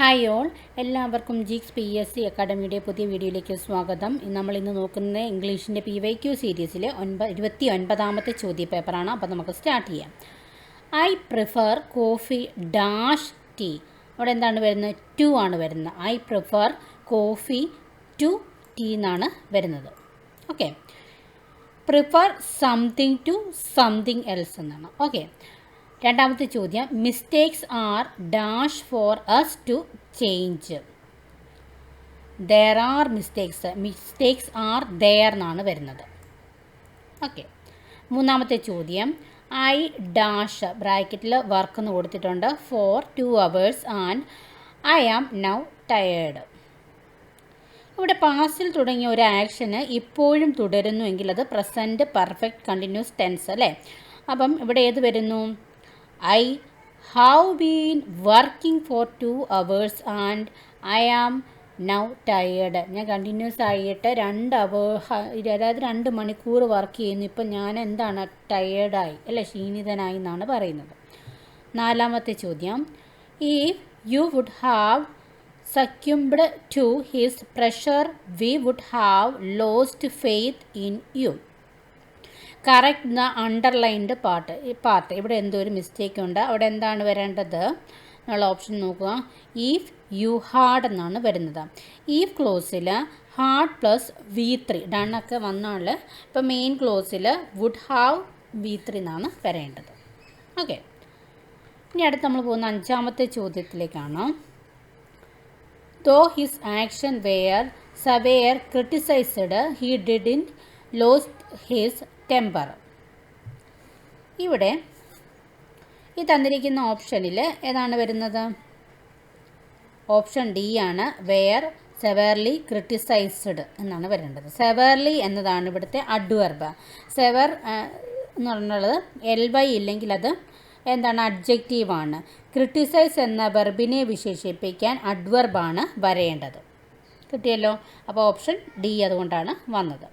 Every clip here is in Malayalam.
Hi all. എല്ലാവർക്കും ജിക്സ് പി എസ് സി അക്കാഡമിയുടെ പുതിയ വീഡിയോയിലേക്ക് സ്വാഗതം. നമ്മൾ ഇന്ന് നോക്കുന്നത് ഇംഗ്ലീഷിന്റെ പി വൈ ക്യു സീരീസിലെ ഒൻപത് ഇരുപത്തി ഒൻപതാമത്തെ ചോദ്യ പേപ്പറാണ് അപ്പോൾ നമുക്ക് സ്റ്റാർട്ട് ചെയ്യാം. I prefer coffee dash tea അവിടെ എന്താണ് വരുന്നത്? ടു ആണ് വരുന്നത്. I prefer coffee to tea എന്നാണ് വരുന്നത്. Okay prefer something to something else എന്നാണ്. ഓക്കെ രണ്ടാമത്തെ ചോദ്യം mistakes are dash for us to change there are mistakes mistakes are there എന്നാണ് വരുന്നത്. ഓക്കെ മൂന്നാമത്തെ ചോദ്യം ഐ ഡാഷ് ബ്രാക്കറ്റിൽ വർക്ക് എന്ന് കൊടുത്തിട്ടുണ്ട്. For two hours and I am now tired ഇവിടെ പാസ്റ്റിൽ തുടങ്ങിയ ഒരു ആക്ഷന് ഇപ്പോഴും തുടരുന്നുവെങ്കിൽ അത് പ്രസന്റ് പെർഫെക്റ്റ് കണ്ടിന്യൂസ് ടെൻസ് അല്ലേ? അപ്പം ഇവിടെ ഏത് വരുന്നു? I have been working for two hours and I am now tired ഞാൻ കണ്ടിന്യൂസ് ആയിട്ട് രണ്ട് അവർ അതായത് രണ്ട് മണിക്കൂർ വർക്ക് ചെയ്യുന്നു. ഇപ്പം ഞാൻ എന്താണ് ടയേർഡായി അല്ലേ ക്ഷീണിതനായി എന്നാണ് പറയുന്നത്. നാലാമത്തെ ചോദ്യം. If you would have succumbed to his pressure we would have lost faith in you correct the underlined part ഈ പാർട്ട് ഇവിടെ എന്തോ ഒരു മിസ്റ്റേക്ക് ഉണ്ട്. അവിടെ എന്താണ് വരേണ്ടത്? എന്നുള്ള ഓപ്ഷൻ നോക്കുക. ഈഫ് യു ഹാർഡ് എന്നാണ് വരുന്നത്. ഈഫ് ക്ലോസിൽ ഹാർഡ് പ്ലസ് വി ത്രീ ഡണ്ണൊക്കെ വന്നാൽ ഇപ്പോൾ മെയിൻ ക്ലോസിൽ വുഡ് ഹാവ് വി ത്രീ എന്നാണ് വരേണ്ടത്. ഓക്കെ ഇനി അടുത്ത് നമ്മൾ പോകുന്ന അഞ്ചാമത്തെ ചോദ്യത്തിലേക്കാണ്. Though his action were severe criticised he in lost his temper. ഇവിടെ ഈ തന്നിരിക്കുന്ന ഓപ്ഷനിൽ ഏതാണ് വരുന്നത്? ഓപ്ഷൻ ഡി ആണ് വെയർ സെവർലി ക്രിട്ടിസൈസ്ഡ് എന്നാണ് വരേണ്ടത്. സെവർലി എന്നതാണ് ഇവിടുത്തെ അഡ്വർബ് സെവർ എന്ന് പറഞ്ഞുള്ളത് എൽ വൈ ഇല്ലെങ്കിൽ അത് എന്താണ്? അഡ്ജക്റ്റീവാണ് ക്രിട്ടിസൈസ് എന്ന വെർബിനെ വിശേഷിപ്പിക്കാൻ അഡ്വർബാണ് വരേണ്ടത്. കിട്ടിയല്ലോ? അപ്പോൾ ഓപ്ഷൻ ഡി അതുകൊണ്ടാണ് വന്നത്.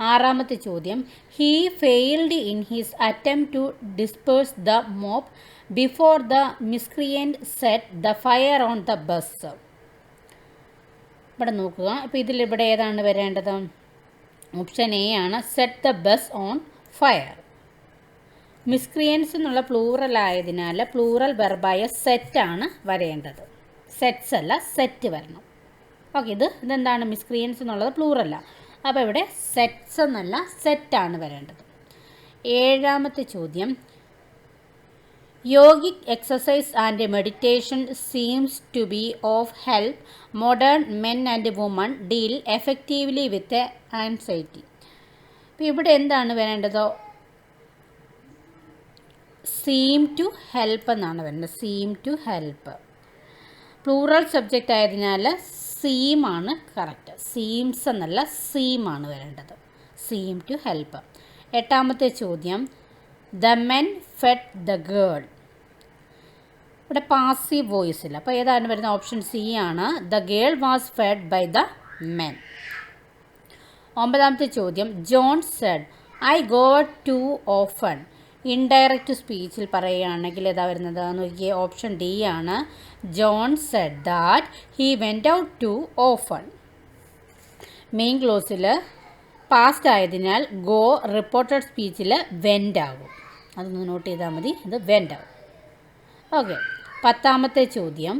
ആറാമത്തെ ചോദ്യം. He failed in his attempt to disperse the mob before the miscreant set the fire on the bus ഇവിടെ നോക്കുക. ഇപ്പോൾ ഇതിലിവിടെ ഏതാണ് വരേണ്ടത്? ഓപ്ഷൻ എ ആണ്. Set the bus on fire miscreants എന്നുള്ള പ്ലൂറൽ ആയതിനാൽ പ്ലൂറൽ വെർബായ സെറ്റാണ് വരേണ്ടത്. സെറ്റ്സ് അല്ല സെറ്റ് വരണം. ഓക്കെ ഇത് ഇതെന്താണ്? മിസ്ക്രിയൻസ് എന്നുള്ളത് പ്ലൂറല്ല അപ്പോൾ ഇവിടെ സെറ്റ്സ് എന്നല്ല സെറ്റാണ് വരേണ്ടത്. ഏഴാമത്തെ ചോദ്യം. Yogic exercise and meditation seems to be of help modern men and women deal effectively with anxiety അപ്പോൾ ഇവിടെ എന്താണ് വരേണ്ടത്? സീം ടു ഹെൽപ്പ് എന്നാണ് വരേണ്ടത്. Seem to help plural subject ആയതിനാൽ സീമാണ് കറക്റ്റ് സീംസ് എന്നല്ല സീമാണ് വരേണ്ടത്. സീം ടു ഹെൽപ്പ് എട്ടാമത്തെ ചോദ്യം. The men fed the girl ഇവിടെ പാസീവ് വോയിസ് ഇല്ല. അപ്പോൾ ഏതാണ് വരുന്ന ഓപ്ഷൻ സി ആണ്. The girl was fed by the men ഒമ്പതാമത്തെ ചോദ്യം. John said I go to often indirect സ്പീച്ചിൽ പറയുകയാണെങ്കിൽ ഏതാ വരുന്നത്? നോക്കിയേ ഓപ്ഷൻ ഡി ആണ്. John said that he went out to often main ക്ലോസിൽ past ആയതിനാൽ ഗോ റിപ്പോർട്ടഡ് സ്പീച്ചിൽ വെന്റ് ആകും അതൊന്ന് നോട്ട് ചെയ്താൽ മതി. ഇത് വെന്റ് ആകും ഓക്കെ പത്താമത്തെ ചോദ്യം.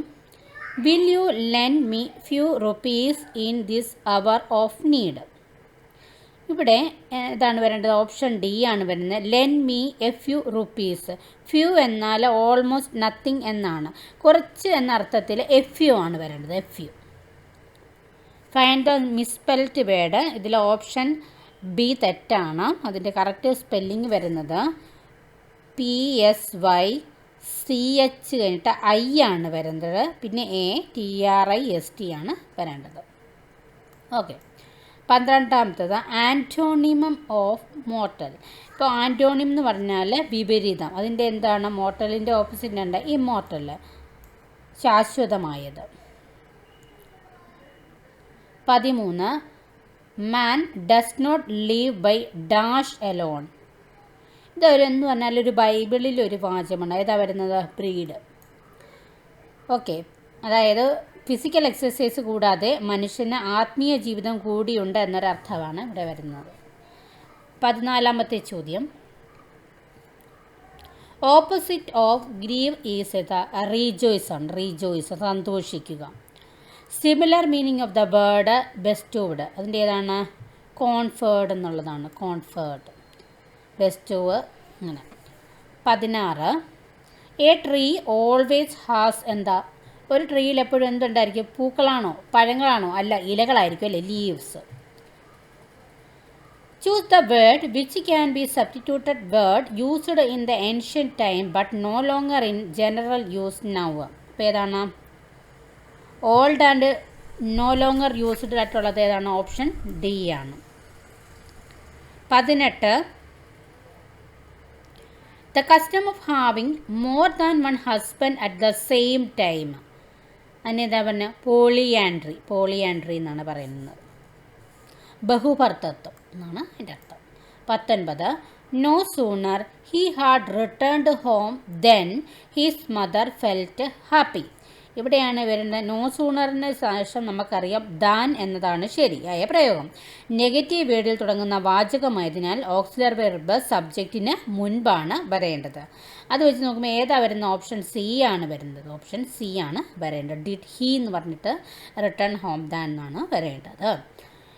Will you lend me few rupees in this hour of need ഇവിടെ ഇതാണ് വരേണ്ടത്. ഓപ്ഷൻ ഡി ആണ് വരുന്നത്. Lend me a few rupees. Few എന്നാൽ ഓൾമോസ്റ്റ് നത്തിങ് എന്നാണ്. കുറച്ച് എന്ന അർത്ഥത്തിൽ എഫ് യു ആണ് വരേണ്ടത്. F U find the misspelt word ഇതിൽ ഓപ്ഷൻ ബി തെറ്റാണ്. അതിന്റെ കറക്റ്റ് സ്പെല്ലിംഗ് വരുന്നത് P S Y C H കഴിഞ്ഞിട്ട് ഐ ആണ് വരുന്നത് പിന്നെ A T R I S T ആണ് വരേണ്ടത്. ഓക്കെ. പന്ത്രണ്ടാമത്തത് ആന്റോണിമം ഓഫ് മോർട്ടൽ. ഇപ്പോൾ ആന്റോണിം എന്ന് പറഞ്ഞാൽ വിപരീതം. അതിന്റെ എന്താണ്? മോർട്ടലിന്റെ ഓപ്പോസിറ്റ് ഉണ്ട് ഇമ്മോർട്ടൽ. ശാശ്വതമായത്. പതിമൂന്ന് man does not live by dash alone. ഇതൊരു എന്ന് പറഞ്ഞാൽ ഒരു ബൈബിളിൽ ഒരു വാചകമാണ്. ഏതാ വരുന്നത്? Bread okay. അതായത് ഫിസിക്കൽ എക്സസൈസ് കൂടാതെ മനുഷ്യന് ആത്മീയ ജീവിതം കൂടിയുണ്ട് എന്നൊരർത്ഥമാണ് ഇവിടെ വരുന്നത്. പതിനാലാമത്തെ ചോദ്യം. Opposite of grieve is rejoice ആണ് റീജോയ്സ് സന്തോഷിക്കുക. Similar meaning of the word bestowed അതിന്റെ ഏതാണ് കോൺഫേർഡ് എന്നുള്ളതാണ് കോൺഫേർഡ് ബെസ്റ്റോവ് അങ്ങനെ. പതിനാറ്. എ ട്രീ ഓൾവേസ് ഹാസ് എന്താ ഒരു ട്രീയിൽ എപ്പോഴും എന്തുണ്ടായിരിക്കും? പൂക്കളാണോ? പഴങ്ങളാണോ? അല്ല ഇലകളായിരിക്കും അല്ലേ? Leaves choose the word which can be substituted word used in the ancient time but no longer in general use now അപ്പോൾ ഏതാണ്? Old and no longer used ആയിട്ടുള്ളത് ഏതാണ്? ഓപ്ഷൻ ഡി ആണ്. പതിനെട്ട്. The custom of having more than one husband at the same time അതിനെന്താ പറഞ്ഞ പോളിയാൻഡ്രി പോളിയാൻഡ്രി എന്നാണ് പറയുന്നത്. ബഹുഭർത്തത്വം എന്നാണ് അതിന്റെ അർത്ഥം. പത്തൊൻപത് no sooner he had returned home then his mother felt happy ഇവിടെയാണ് വരുന്നത് നോ സൂണറിന് ശേഷം നമുക്കറിയാം ദാൻ എന്നതാണ് ശരിയായ പ്രയോഗം. നെഗറ്റീവ് വേർഡിൽ തുടങ്ങുന്ന വാചകമായതിനാൽ ഓക്സിലർ വെർബ് സബ്ജക്റ്റിന് മുൻപാണ് വരേണ്ടത്. അത് വെച്ച് നോക്കുമ്പോൾ ഏതാ വരുന്ന ഓപ്ഷൻ സി ആണ് വരുന്നത്. ഓപ്ഷൻ സി ആണ് വരേണ്ടത്. ഡിഡ് ഹി എന്ന് പറഞ്ഞിട്ട് റിട്ടേൺ ഹോം ദാൻ എന്നാണ് വരേണ്ടത്.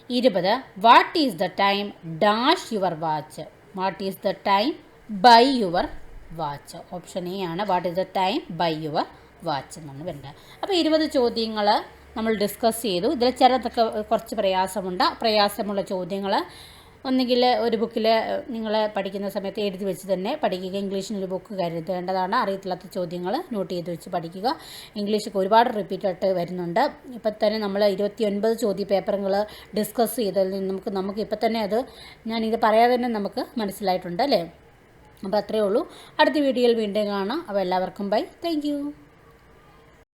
ഇരുപത് what is the time dash your watch what is the time by your watch option A ആണ്. What is the time by your watch എന്നാണ് വരുന്നത് അപ്പോൾ ഇരുപത് ചോദ്യങ്ങൾ നമ്മൾ ഡിസ്കസ് ചെയ്തു. ഇതിൽ ചിലതൊക്കെ കുറച്ച് പ്രയാസമുണ്ട്. പ്രയാസമുള്ള ചോദ്യങ്ങൾ ഒന്നുകിൽ ഒരു ബുക്കിൽ നിങ്ങൾ പഠിക്കുന്ന സമയത്ത് എഴുതി വെച്ച് തന്നെ പഠിക്കുക. ഇംഗ്ലീഷിനൊരു ബുക്ക് കരുതേണ്ടതാണ്. അറിയത്തില്ലാത്ത ചോദ്യങ്ങൾ നോട്ട് ചെയ്ത് വെച്ച് പഠിക്കുക. ഇംഗ്ലീഷൊക്കെ ഒരുപാട് റിപ്പീറ്റായിട്ട് വരുന്നുണ്ട്. ഇപ്പം തന്നെ നമ്മൾ ഇരുപത്തി ഒൻപത് ചോദ്യ പേപ്പറുകൾ ഡിസ്കസ് ചെയ്തതിൽ നിന്ന് നമുക്ക് നമുക്ക് ഇപ്പം തന്നെ അത് ഞാനിത് പറയാതെ തന്നെ നമുക്ക് മനസ്സിലായിട്ടുണ്ട് അല്ലേ? അപ്പോൾ അത്രയേ ഉള്ളൂ. അടുത്ത വീഡിയോയിൽ വീണ്ടും കാണാം. അപ്പോൾ എല്ലാവർക്കും ബൈ താങ്ക്